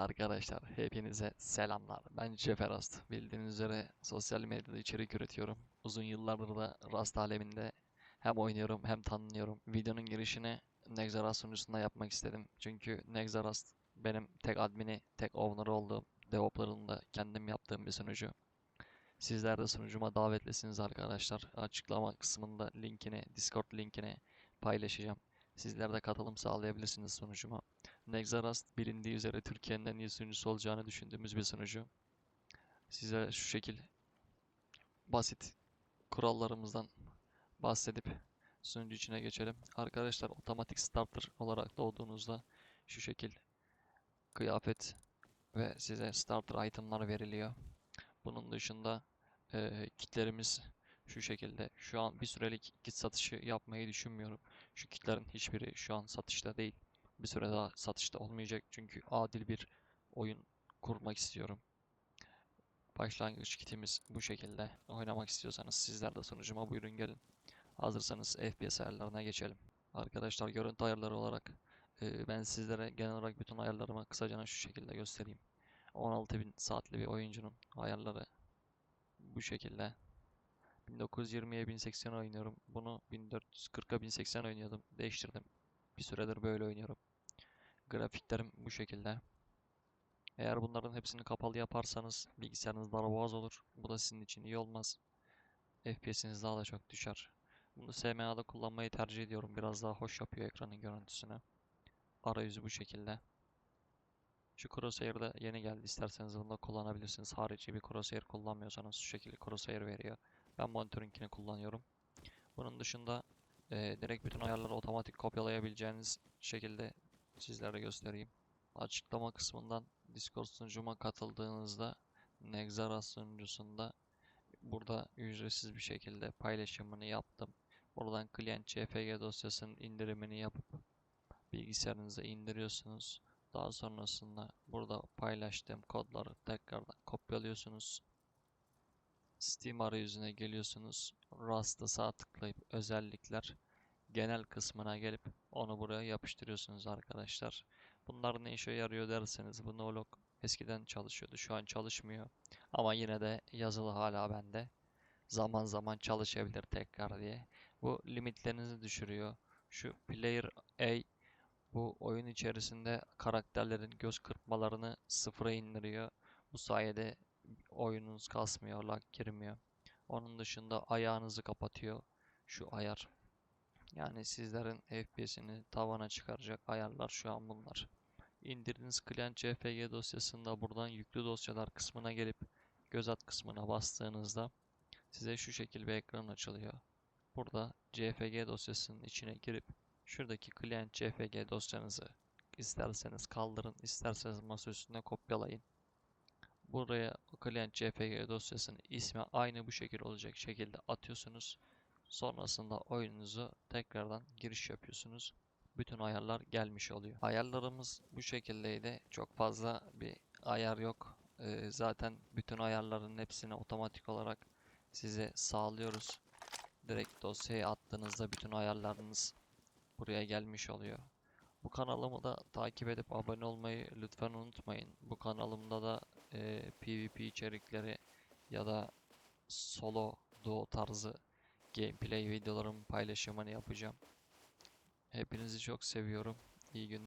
Arkadaşlar hepinize selamlar. Ben Ceferast. Bildiğiniz üzere sosyal medyada içerik üretiyorum. Uzun yıllardır da Rast aleminde hem oynuyorum hem tanınıyorum. Videonun girişini Nexarast sunucusunda yapmak istedim. Çünkü Nexarast benim tek admini, tek owner'ı olduğum, devoplarını da kendim yaptığım bir sunucu. Sizler de sunucuma davetlisiniz arkadaşlar. Açıklama kısmında linkini, Discord linkini paylaşacağım. Sizler de katılım sağlayabilirsiniz sunucuma. Nexarast bilindiği üzere Türkiye'nin en iyi sunucusu olacağını düşündüğümüz bir sunucu. Size şu şekil basit kurallarımızdan bahsedip sunucu içine geçelim. Arkadaşlar otomatik starter olarak doğduğunuzda şu şekil kıyafet ve size starter itemlar veriliyor. Bunun dışında eee kitlerimiz şu şekilde. Şu an bir sürelik kit satışı yapmayı düşünmüyorum. Şu kitlerin hiçbiri şu an satışta değil bir süre daha satışta olmayacak çünkü adil bir oyun kurmak istiyorum. Başlangıç kitimiz bu şekilde. Oynamak istiyorsanız sizler de sunucuma buyurun gelin. Hazırsanız FPS ayarlarına geçelim. Arkadaşlar görüntü ayarları olarak e, ben sizlere genel olarak bütün ayarlarımı kısaca şu şekilde göstereyim. 16.000 saatli bir oyuncunun ayarları bu şekilde. 1920'ye 1080 oynuyorum. Bunu 1440'a 1080 oynuyordum. Değiştirdim. Bir süredir böyle oynuyorum. Grafiklerim bu şekilde. Eğer bunların hepsini kapalı yaparsanız bilgisayarınız darboğaz olur. Bu da sizin için iyi olmaz. FPS'iniz daha da çok düşer. Bunu SMA'da kullanmayı tercih ediyorum. Biraz daha hoş yapıyor ekranın görüntüsünü. Arayüzü bu şekilde. Şu crosshair da yeni geldi. İsterseniz bunu da kullanabilirsiniz. Harici bir crosshair kullanmıyorsanız şu şekilde crosshair veriyor. Ben monitörünkini kullanıyorum. Bunun dışında e, direkt bütün ayarları otomatik kopyalayabileceğiniz şekilde sizlere göstereyim. Açıklama kısmından Discord sunucuma katıldığınızda Nexara sunucusunda burada ücretsiz bir şekilde paylaşımını yaptım. Buradan client CFG dosyasının indirimini yapıp bilgisayarınıza indiriyorsunuz. Daha sonrasında burada paylaştığım kodları tekrardan kopyalıyorsunuz. Steam arayüzüne geliyorsunuz. Rust'a sağ tıklayıp özellikler genel kısmına gelip onu buraya yapıştırıyorsunuz arkadaşlar. Bunlar ne işe yarıyor derseniz bu Nolog eskiden çalışıyordu. Şu an çalışmıyor. Ama yine de yazılı hala bende. Zaman zaman çalışabilir tekrar diye. Bu limitlerinizi düşürüyor. Şu Player A bu oyun içerisinde karakterlerin göz kırpmalarını sıfıra indiriyor. Bu sayede oyununuz kasmıyor, lag girmiyor. Onun dışında ayağınızı kapatıyor. Şu ayar. Yani sizlerin FPS'ini tavana çıkaracak ayarlar şu an bunlar. İndirdiğiniz Client CFG dosyasında buradan yüklü dosyalar kısmına gelip göz at kısmına bastığınızda size şu şekil bir ekran açılıyor. Burada CFG dosyasının içine girip şuradaki Client CFG dosyanızı isterseniz kaldırın, isterseniz masa üstüne kopyalayın. Buraya Client CFG dosyasının ismi aynı bu şekil olacak şekilde atıyorsunuz. Sonrasında oyununuzu tekrardan giriş yapıyorsunuz. Bütün ayarlar gelmiş oluyor. Ayarlarımız bu şekildeydi. Çok fazla bir ayar yok. Ee, zaten bütün ayarların hepsini otomatik olarak size sağlıyoruz. Direkt dosyaya attığınızda bütün ayarlarınız buraya gelmiş oluyor. Bu kanalımı da takip edip abone olmayı lütfen unutmayın. Bu kanalımda da e, PvP içerikleri ya da solo duo tarzı gameplay videolarımın paylaşımını yapacağım. Hepinizi çok seviyorum. İyi günler.